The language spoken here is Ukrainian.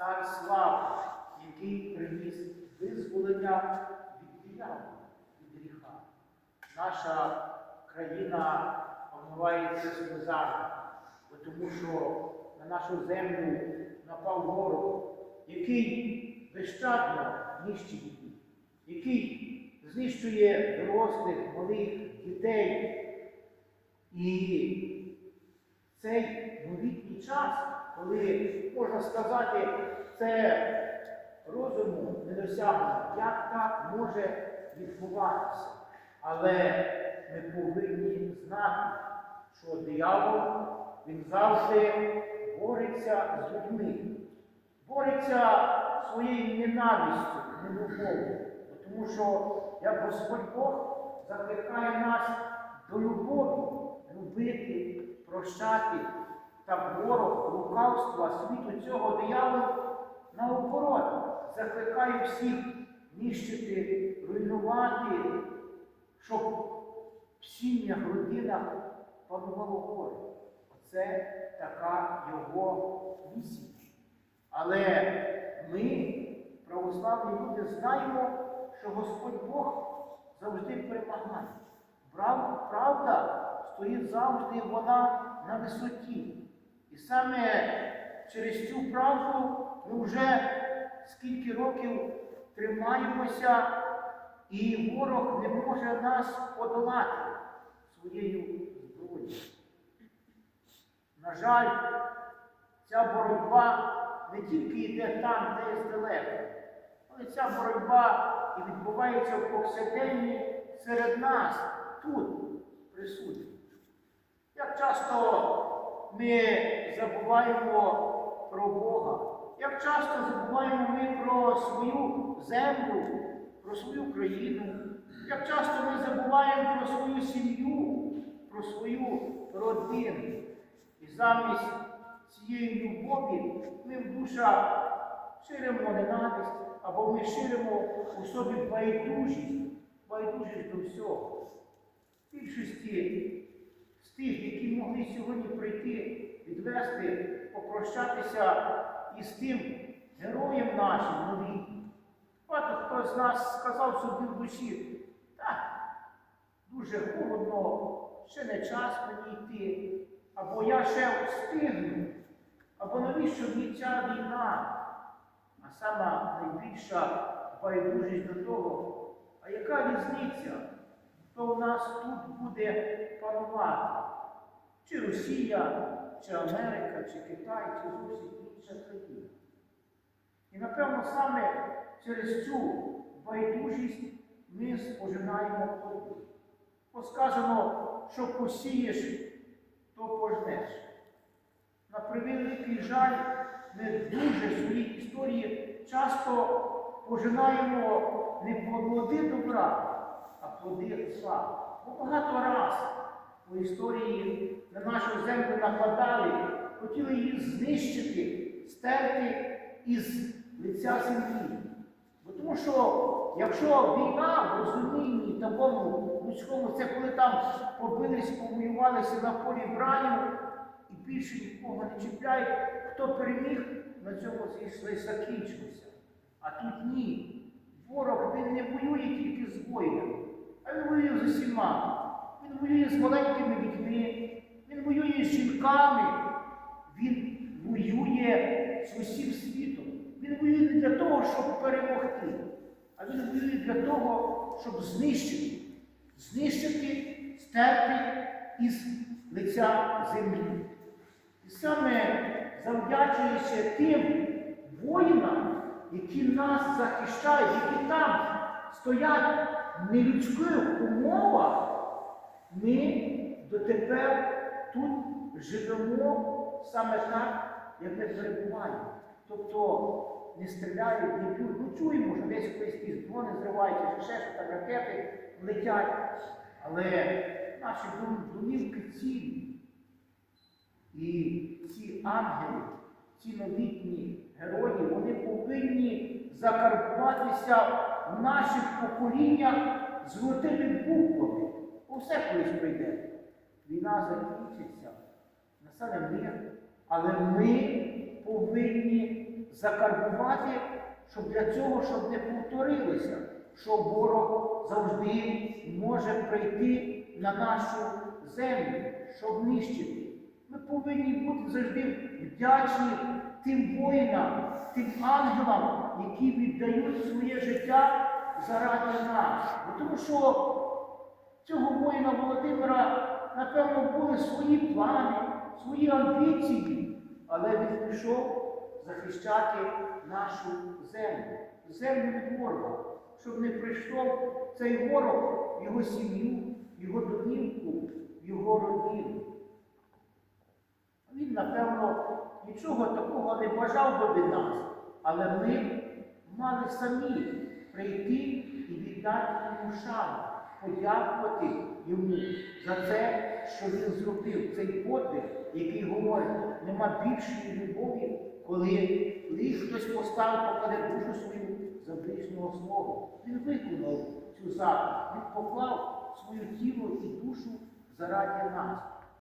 цар слави, який приніс визволення від диявола, від гріха. Наша країна омивається сльозами, тому що на нашу землю напав ворог, який безщадно нищить її, який знищує дорослих, малих, дітей. І цей новітній час, коли, можна сказати, це розуму не досягнено, як так може відбуватися. Але ми повинні знати, що диявол він завжди бореться з людьми, бореться своєю ненавистю, нелюбов'ю. Тому що як Господь Бог закликає нас до любові, любити, прощати світу цього дияволу наоборот закликає всіх нищити, руйнувати, щоб в сім'ях, родинах панувало горе. Оце така його місія. Але ми, православні люди, знаємо, що Господь Бог завжди перемагає. Правда стоїть завжди вона на висоті. І саме через цю правду ми вже скільки років тримаємося, і ворог не може нас подолати своєю зброєю. На жаль, ця боротьба не тільки йде там, де є здалека, але ця боротьба і відбувається в повсякденні серед нас, тут присутні. Як часто ми забуваємо про Бога, як часто забуваємо ми про свою землю, про свою країну, як часто ми забуваємо про свою сім'ю, про свою родину. І замість цієї любові ми в душах ширимо ненависть, або ми ширимо у собі байдужість, байдужість до всього. Більшості з тих, які могли сьогодні прийти, відвести, попрощатися із тим героєм нашим новітнім. Багато хто з нас сказав собі в душі, так, дуже холодно, ще не час мені йти, або я ще встигну, або навіщо мені ця війна? А сама найбільша байдужість до того, а яка різниця, хто у нас тут буде панувати? Чи Росія, чи Америка, чи Китай, чи зовсім інша країна. І напевно саме через цю байдужість ми спожинаємо плоди. Бо сказано, що посієш, то пожнеш. На превеликий жаль, ми дуже в своїй історії часто пожинаємо не плоди добра, а плоди зла. Бо багато раз по історії на нашу землю нападали, хотіли її знищити, стерти із лиця землі. Бо тому що якщо війна в розумінні такому людському, це коли там побились, повоювалися на полі бранів, і більше нікого не чіпляють, хто переміг, на цьому закінчилося. А тут ні. Ворог він не воює тільки з воїнами, а він воює з усіма. Він воює з маленькими дітьми, він воює з жінками, він воює з усім світом. Він воює не для того, щоб перемогти, а він воює для того, щоб знищити, знищити, стерти із лиця землі. І саме завдячуючи тим воїнам, які нас захищають, які там стоять в нелюдських умовах, ми дотепер тут живемо саме так, як ми перебуваємо. Тобто не стріляють, не б'ють. Ну чуємо, що десь якісь дрони зриваються, чи ще що там ракети летять. Але наші домівки цілі. І ці ангели, ці новітні герої, вони повинні закарбуватися в наших поколіннях золотими буквами. Все колись прийде. Війна закінчиться, настане мир, але ми повинні закарбувати, щоб для цього, щоб не повторилося, що ворог завжди може прийти на нашу землю, щоб нищити. Ми повинні бути завжди вдячні тим воїнам, тим ангелам, які віддають своє життя заради нас. Тому що цього воїна Володимира, напевно, були свої плани, свої амбіції, але він пішов захищати нашу землю, землю від ворога, щоб не прийшов цей ворог його сім'ю, його домівку, його родину. Він, напевно, нічого такого не бажав би від нас, але ми мали самі прийти і віддати йому шану, подякувати йому за те, що він зробив, цей подвиг, який говорить, нема більшої любові, коли лиш хтось поставив, покладе душу свою за ближнього слова. Він виконав цю заповідь, він поклав свою тіло і душу заради нас.